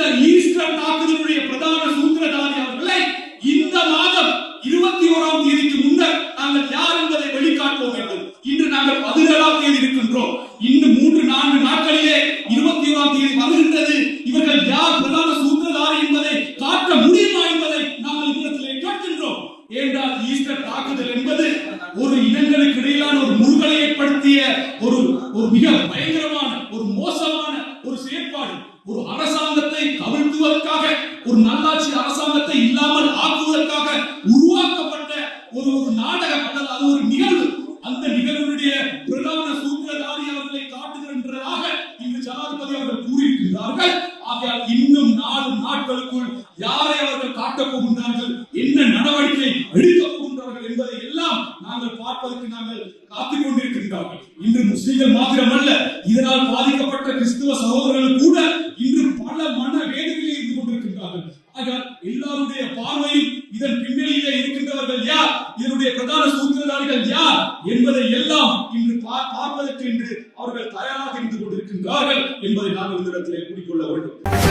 இந்த ஈஸ்டர் தாக்குதலுடைய பிரதான சூத்திரதாரி அவர்களை இந்த மாதம் இருபத்தி ஓராம் தேதிக்கு முன்னர் நாங்கள் யார் என்பதை வெளிக்காட்டுவோம் என்பது இன்று நாங்கள் பதினேழாம் தேதி இருக்கின்றோம். இன்னும் மூன்று நான்கு நாட்களிலே இருபத்தி ஓராம் தேதி வருகின்றது. இவர்கள் யார் பிரதான சூத்திரதாரி என்பதை காட்ட முடியுமா என்பதை நாங்கள் இவ்விடத்திலே கேட்கின்றோம். ஏனென்றால் ஈஸ்டர் தாக்குதல் என்பது ஒரு இனங்களுக்கு இடையிலான ஒரு முருகலை ஏற்படுத்திய ஒரு ஒரு மிக பயங்கரமான ஒரு அரசாங்கத்தை கவிழ்த்துவதற்காக ஒரு நல்லாட்சி அரசாங்கத்தை இல்லாமல் ஆக்குவதற்காக உருவாக்கப்பட்ட ஒரு ஒரு நாடக அல்லது அது ஒரு நிகழ்வு. அந்த நிகழ்வுடைய பிரதான சூத்திரதாரி அவர்களை காட்டுகின்றதாக இங்கு ஜனாதிபதி அவர்கள் கூறியிருக்கிறார்கள் ஆகையால் இன்னும் நாலு நாட்களுக்குள் யாரை அவர்கள் காட்டப் போகின்றார்கள் என்ன நடவடிக்கை எடுக்கப் போகின்றார்கள் என்பதை நாங்கள் பார்ப்பதற்கு நாங்கள் காத்துக் கொண்டிருக்கின்றார்கள். இன்று முஸ்லிம்கள் மாத்திரமல்ல இதனால் பாதிக்கப்பட்ட கிறிஸ்துவ சகோதரர்கள் கூட இன்று பல மன வேதனையில் இருந்து கொண்டிருக்கின்றார்கள். ஆகையால் எல்லாருடைய பார்வையும் இதன் பின்னணியிலே இருக்கின்றவர்கள் யார்? இதனுடைய பிரதான சூத்திரதாரிகள் யார்? என்பதை எல்லாம் இன்று பா- பார்ப்பதற்கு என்று அவர்கள் தயாராக இருந்து கொண்டிருக்கின்றார்கள் என்பதை நாங்கள் இந்த இடத்திலே கூறிக்கொள்ள வேண்டும்.